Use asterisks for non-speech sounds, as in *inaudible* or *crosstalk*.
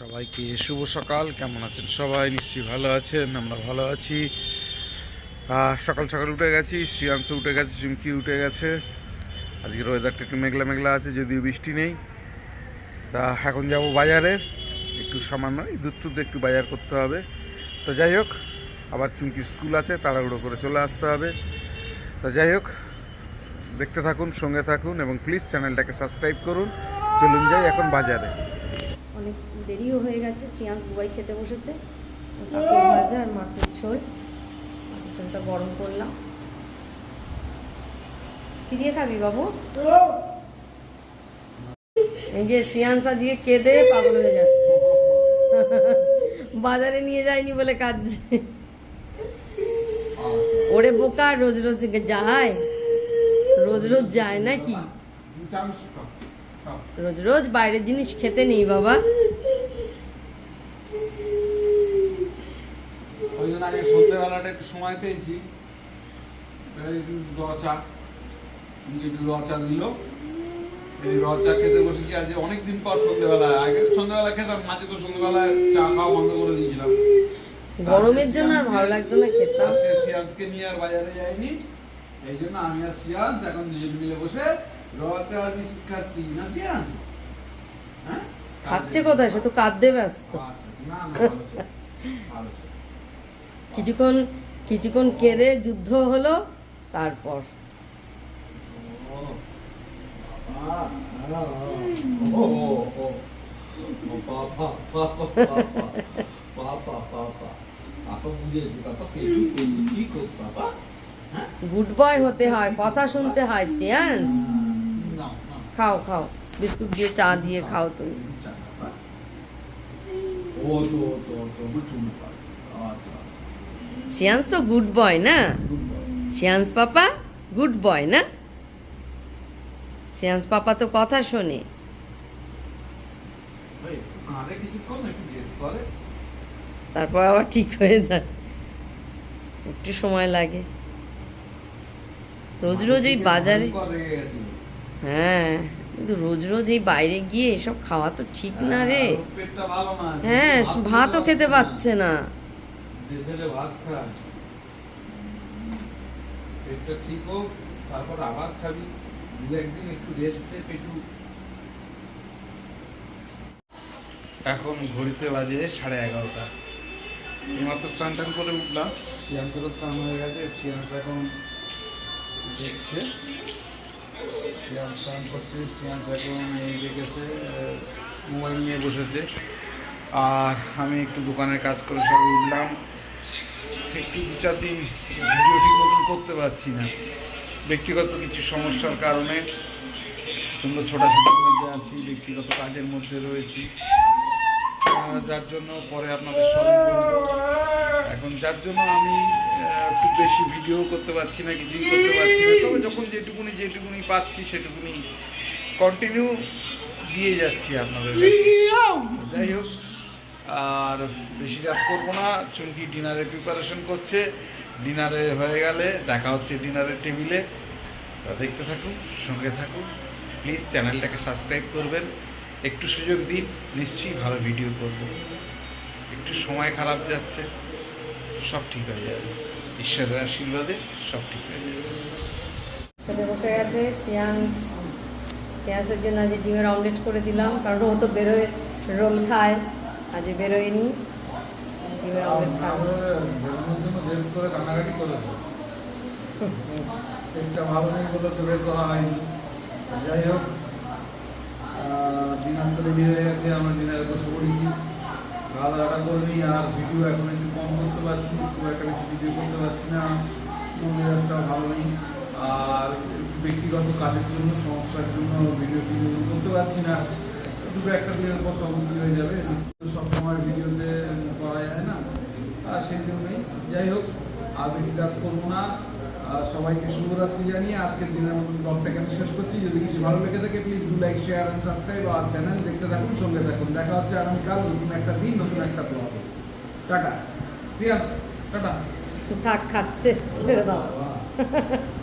সবাইকে শুভ সকাল। কেমন আছেন সবাই? নিশ্চয়ই ভালো আছেন, আমরা ভালো আছি। সকাল সকাল উঠে গেছি, শ্রিয়াংশ উঠে গেছে, চুমকি উঠে গেছে। আজকের ওয়েদারটা একটু মেঘলা মেঘলা আছে, যদিও বৃষ্টি নেই। তা এখন যাব বাজারে, একটু সামান্য দুধ টুধ একটু বাজার করতে হবে। তো যাই হোক, আবার চুমকি স্কুল আছে, তাড়াহুড়ো করে চলে আসতে হবে। তা যাই হোক, দেখতে থাকুন, সঙ্গে থাকুন, এবং প্লিজ চ্যানেলটাকে সাবস্ক্রাইব করুন। চলুন যাই এখন বাজারে। অনেক দেরিও হয়ে গেছে, শ্রিয়াংশ বুয়াই খেতে বসেছে। ভাজা আর মাছের ঝোল। মাছের ঝোলটা গরম করলাম। কি দিয়ে খাবি বাবু? এই যে শ্রিয়াংশ আজকে কেঁদে পাগল হয়ে যাচ্ছে। বাজারে নিয়ে যায়নি বলে কাঁদছে। ওরে বোকা, রোজ রোজ যায় রোজ রোজ যায় নাকি রোজ রোজ বাইরের জিনিস খেতে নেই বাবা। ওই জন্য আগে সন্ধ্যেবেলাটা একটু সময় পেয়েছি। একটু র চা। নিজে একটু র চা দিল। এই র চা খেতে বসেছি আজ অনেকদিন পর সন্ধ্যেবেলা। আগে সন্ধ্যেবেলা খেতাম মাঝে তো সন্ধ্যেবেলায় চা খাওয়া বন্ধ করে দিয়েছিলাম। গরমের জন্য আর ভালো লাগতো না খেতাম আজকে সিয়ান্সকে নিয়ে আর বাজারে যাইনি। এই জন্য আমি আর সিয়ান্স এখন দুজন মিলে বসে খাচ্ছি হ্যাঁ? খাচ্ছে কোথায়? সে তো কাঁদতে ব্যস্ত। কিছুক্ষণ কিছুক্ষণ কেঁদে যুদ্ধ হলো তারপর। গুড বয় হতে হয় কথা শুনতে হয় শ্রেয়াংস খাও খাও। বিস্কুট দিয়ে চা দিয়ে খাও তুমি। শ্রেয়াংস তো গুড বয় না? শ্রেয়াংস পাপা গুড বয় না? শ্রেয়াংস পাপা তো কথা শোনে। তারপর আবার ঠিক হয়ে যায়। একটু সময় লাগে। রোজ রোজ এই বাজারে হ্যাঁ কিন্তু রোজ রোজ এই বাইরে গিয়ে এসব খাওয়া তো ঠিক না রে। হ্যাঁ ভাতও খেতে পাচ্ছে না। এখন ঘড়িতে বাজে সাড়ে এগারোটা। এইমাত্র স্নান টান করে উঠলাম। শ্রিয়াংশেরও স্নান হয়ে গেছে শ্রিয়াংশ এখন দেখছে। স্নান করছে এখন দেখেছে মোবাইল নিয়ে বসেছে। আর আমি একটু দোকানের কাজ করে সব উঠলাম। একটু দু চার দিন ভিডিও ঠিক মতন করতে পারছি না। ব্যক্তিগত কিছু সমস্যার কারণে তোমরা ছোটাছুটির মধ্যে আছি, ব্যক্তিগত কাজের মধ্যে রয়েছি। যার জন্য পরে আপনাদের এখন যার জন্য আমি খুব বেশি ভিডিও করতে পারছি না, কিছুই করতে পারছি না। তবে যখন যেটুকুনি যেটুকুনি পাচ্ছি, সেটুকুনি কন্টিনিউ দিয়ে যাচ্ছি আপনাদের যাই হোক, আর বেশি রাত করব না, চুমকি ডিনারের প্রিপারেশন করছে। ডিনারে হয়ে গেলে দেখা হচ্ছে ডিনারের টেবিলে তা দেখতে থাকুন, সঙ্গে থাকুন। প্লিজ চ্যানেলটাকে সাবস্ক্রাইব করবেন। একটু সুযোগ দিন, নিশ্চয়ই ভালো ভিডিও করব। একটু সময় খারাপ যাচ্ছে, সব ঠিক হয়ে যাবে। ঈশ্বরের আশীর্বাদে সব ঠিক হয়ে যাবে। খেতে বসে গেছে শ্রেয়াংস শ্রেয়াংসের জন্য আজ ডিমের অমলেট করে দিলাম কারণ ও তো বেরোয় রোল খায় আজ বেরোয়নি। ডিমের অমলেট খাব। যাই হোক রেডি হয়ে গেছে আমরা ডিনারে বসে পড়েছি। খাওয়া দাওয়াটা করে আর ভিডিও এখন একটু কম করতে পারছি খুব একটা বেশি ভিডিও করতে পারছি না। মন মেজাজটাও ভালো নেই। আর ব্যক্তিগত কাজের জন্য সমস্যার জন্য ভিডিও টিডিও করতে পারছি না। দুটো একটা দিনের পর কি হয়ে যাবে। সব সময় ভিডিওতে করা যায় না। আর সেই জন্যই যাই হোক আর বেশি রাত করব না। আর সবাইকে শুভরাত্রি জানিয়ে আজকের দিনের মতন ব্লগটা এখানে শেষ করছি। যদি কিছু ভালো লেগে থাকে please do like share and subscribe R channel দেখতে থাকুন সঙ্গে থাকুন। দেখা হচ্ছে আগামীকাল নতুন একটা দিন নতুন একটা ব্লগ টাটা। ঠিক আছে টাটা। থাক খাচ্ছে ছেড়ে দাও। *laughs*